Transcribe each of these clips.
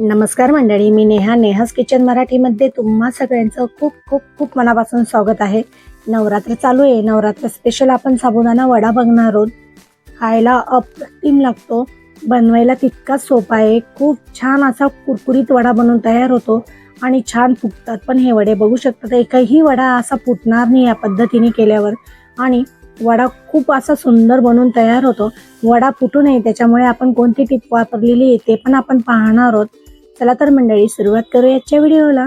नमस्कार मंडळी मी नेहा नेहास किचन मराठीमध्ये तुम्हा सगळ्यांचं खूप खूप खूप मनापासून स्वागत आहे. नवरात्र चालू आहे. नवरात्र स्पेशल आपण साबुदाणा वडा बघणार आहोत. खायला अप्रतिम लागतो. बनवायला तितकाच सोपा आहे. खूप छान असा कुरकुरीत वडा बनवून तयार होतो आणि छान फुटतात पण हे वडे बघू शकतात एकही वडा असा फुटणार नाही या पद्धतीने केल्यावर. आणि वडा खूप असा सुंदर बनून तयार होतो. वडा फुटू नये त्याच्यामुळे आपण कोणती टीप वापरलेली आहे ते पण आपण पाहणार आहोत. चला तर मंडळी सुरुवात करू आजच्या व्हिडिओला.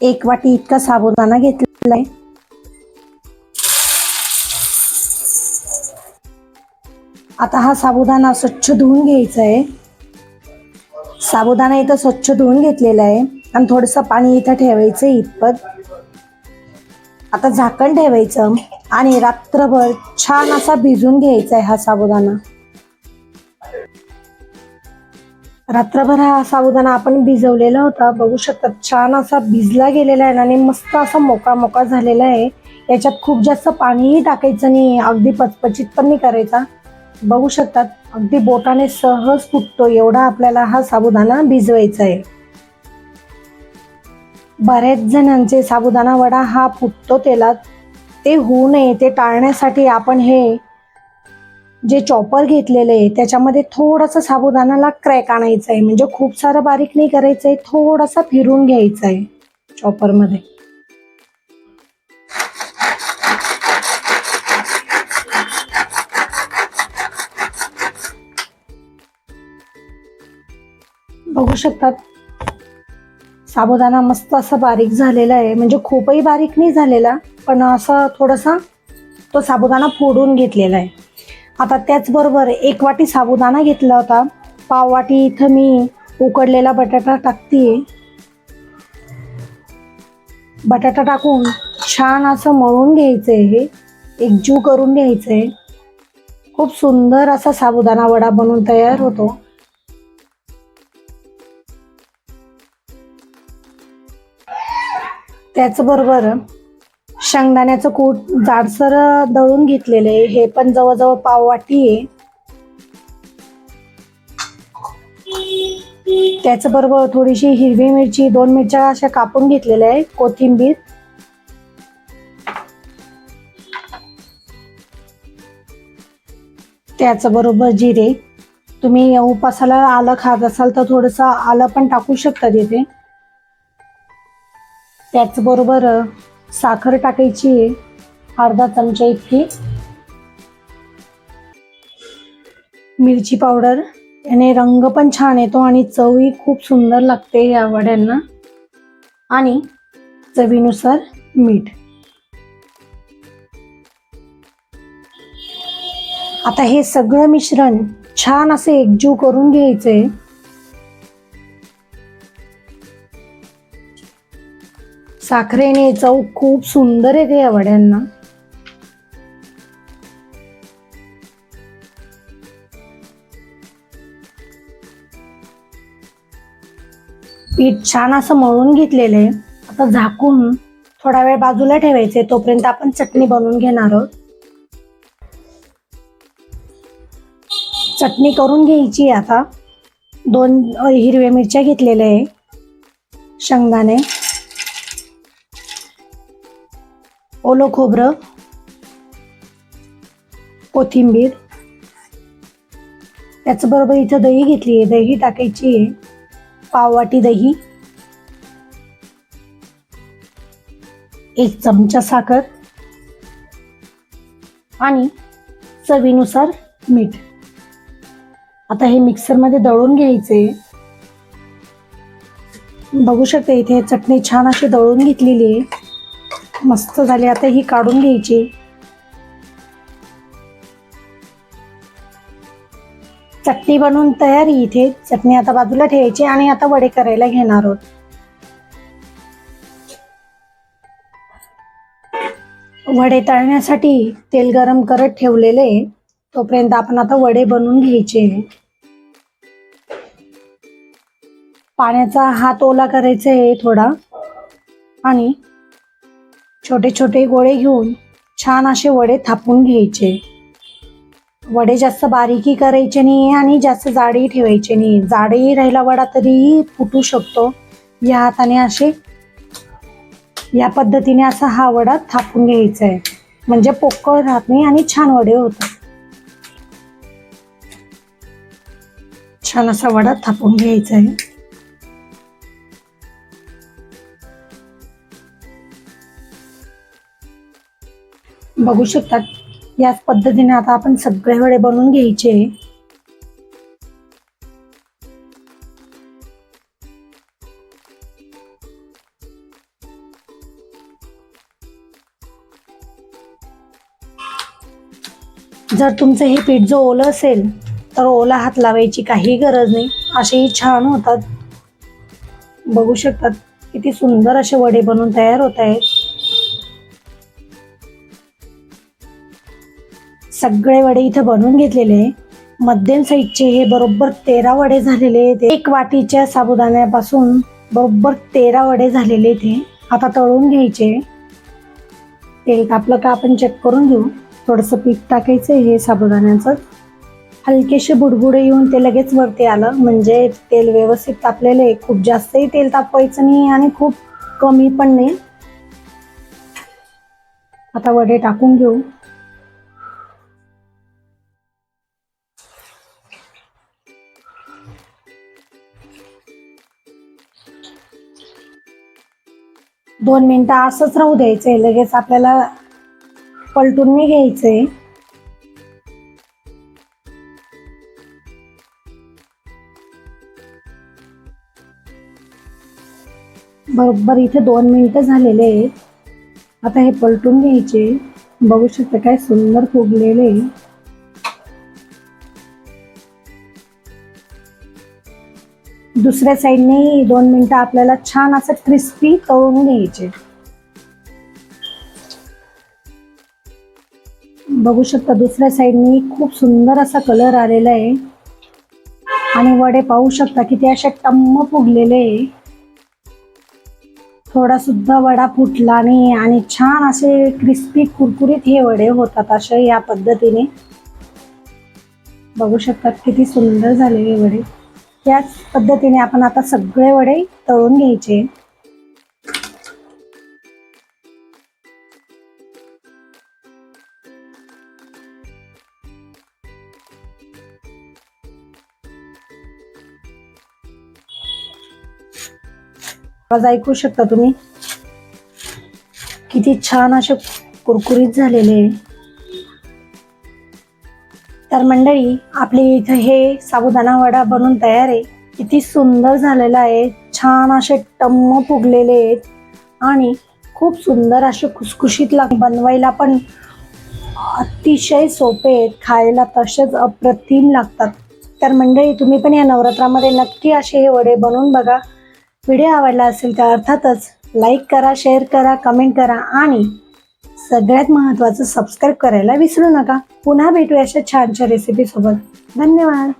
एक वाटी इतका साबुदाणा घेतलेला आहे आता हा साबुदाणा स्वच्छ धुवून घ्यायचा आहे साबुदाणा इथं स्वच्छ धुवून घेतलेला आहे. आणि थोडंसं पाणी इथं ठेवायचं आहे इतपत. आता झाकण ठेवायचं. आणि रात्रभर छान असा भिजून घ्यायचा आहे हा साबुदाणा. रात्रभर हा साबुदाणा आपण भिजवलेला होता. बघू शकतात छान असा भिजला गेलेला आहे आणि मस्त असा मोका मोका झालेला आहे. याच्यात खूप जास्त पाणीही टाकायचं नाही अगदी पचपचित पण नाही करायचा. बघू शकतात अगदी बोटाने सहज फुटतो एवढा आपल्याला हा साबुदाणा भिजवायचा आहे. बऱ्याच जणांचे साबुदाणा वडा हा फुटतो तेलात. ते होऊ नये ते टाळण्यासाठी आपण हे जे चॉपर घेतलेलं आहे त्याच्यामध्ये थोडासा साबुदाणाला क्रॅक आणायचा आहे. म्हणजे खूप सारं बारीक नाही करायचं आहे थोडासा फिरून घ्यायचा आहे चॉपरमध्ये बघू शकतात साबुदाणा मस्त असा बारीक झालेला आहे. म्हणजे खूपही बारीक नाही झालेला पण असं थोडासा तो साबुदाणा फोडून घेतलेला आहे. आता त्याचबरोबर एक वाटी साबुदाणा घेतला होता. पाव वाटी इथं मी उकडलेला बटाटा टाकते बटाटा टाकून छान असं मळून घ्यायचं आहे हे एकजीव करून घ्यायचं आहे खूप सुंदर असा साबुदाणा वडा बनवून तयार होतो. त्याचबरोबर शेंगदाण्याचं कूट जाडसर दळून घेतलेलं आहे. हे पण जवळजवळ पाव वाटी आहे. त्याचबरोबर थोडीशी हिरवी मिरची दोन मिरच्या अशा कापून घेतलेल्या आहे कोथिंबीर. त्याचबरोबर जिरे. तुम्ही उपासाला आलं खात असाल तर थोडंसं आलं पण टाकू शकता तिथे. त्याचबरोबर बरोबर साखर टाकायची आहे. अर्धा चमचा इतकी. मिरची पावडर. याने रंग पण छान येतो आणि चवही खूप सुंदर लागते या वड्यांना. आणि चवीनुसार मीठ. आता हे सगळं मिश्रण छान असे एकजीव करून घ्यायचंय साखरेने चव खूप सुंदर येते या वड्यांना. पीठ छान असं मळून घेतलेलं आहे. आता झाकून थोडा वेळ बाजूला ठेवायचे तोपर्यंत आपण चटणी बनवून घेणार आहोत. चटणी करून घ्यायची आता. दोन हिरव्या मिरच्या घेतलेल्या आहे. शेंगदाणे. ओलं खोबरं कोथिंबीर. त्याचबरोबर इथं दही घेतली आहे. दही टाकायची आहे. पाववाटी दही. एक चमचा साखर. आणि चवीनुसार मीठ. आता हे मिक्सरमध्ये दळून घ्यायचे. बघू शकते इथे चटणी छान अशी दळून घेतलेली आहे. मस्त झाली. आता ही काढून घ्यायची. चटणी बनवून तयार इथे. चटणी आता बाजूला ठेवायची आणि आता वडे करायला घेणार आहोत. वडे तळण्यासाठी तेल गरम करत ठेवलेले तोपर्यंत आपण आता वडे बनवून घ्यायचे पाण्याचा हात ओला करायचा आहे थोडा. आणि छोटे छोटे गोळे घेऊन छान असे वडे थापून घ्यायचे. वडे जास्त बारीकी करायचे नाही आणि जास्त जाडेही ठेवायचे नाही. जाडेही राहिला वडा तरीही फुटू शकतो. या हाताने असे या पद्धतीने असा हा वडा थापून घ्यायचा आहे. म्हणजे पोकळ राहत नाही आणि छान वडे होतात. छान असा वडा थापून घ्यायचा आहे. बघू शकतात. याच पद्धतीने आता आपण सगळे वडे बनवून घ्यायचे. जर तुमचं हे पीठ जो ओलं असेल तर ओला हात लावायची काही गरज नाही. असेही छान होतात. बघू शकतात किती सुंदर असे वडे बनवून तयार होत आहेत. सगळे वडे इथं बनवून घेतलेले मध्यम साईजचे हे बरोबर तेरा वडे झालेले आहेत एक वाटीच्या साबुदाण्यापासून बरोबर तेरा वडे झालेले ते. आता तळून घ्यायचे तेल तापलं का आपण चेक करून घेऊ. थोडंसं पीठ टाकायचं हे साबुदाण्याचं. हलकेसे बुडबुडे येऊन ते लगेच वरती आलं. म्हणजे तेल व्यवस्थित तापलेलं आहे. खूप जास्तही तेल तापवायचं नाही आणि खूप कमी पण नाही. आता वडे टाकून घेऊ. दोन मिनटं असंच राहू द्यायचंय. लगेच आपल्याला पलटून नाही घ्यायचंय. बरोबर इथे दोन मिनिटं झालेले आहेत. आता हे पलटून घ्यायचे. बघू शकता काय सुंदर फुगलेले. आहे. दुसऱ्या साईडने दोन मिनिटं आपल्याला छान असं क्रिस्पी तळून घ्यायचे. बघू शकता दुसऱ्या साईडने खूप सुंदर असा कलर आलेला आहे. आणि वडे पाहू शकता की ते अशा टम्म फुगलेले आहे. थोडा सुद्धा वडा फुटला नाही आणि छान असे क्रिस्पी कुरकुरीत हे वडे होतात असे या पद्धतीने. बघू शकतात किती सुंदर झालेले वडे. त्याच पद्धतीने आपण आता सगळे वडे तळून घ्यायचे आवाज ऐकू शकता तुम्ही किती छान असे कुरकुरीत झालेले आहे. तर मंडळी आपली इथं हे साबुदाणा वडा बनून तयार आहे. किती सुंदर झालेला आहे. छान असे टम्म फुगलेले आहेत. आणि खूप सुंदर असे खुसखुशीत लाग बनवायला पण अतिशय सोपे आहेत. खायला तसेच अप्रतिम लागतात. तर मंडळी तुम्ही पण या नवरात्रामध्ये नक्की असे हे वडे बनवून बघा. व्हिडिओ आवडला असेल तर अर्थातच लाईक करा शेअर करा कमेंट करा आणि सगळ्यात महत्त्वाचं सबस्क्राईब करायला विसरू नका. पुन्हा भेटूया अशा छानशा रेसिपीसोबत धन्यवाद.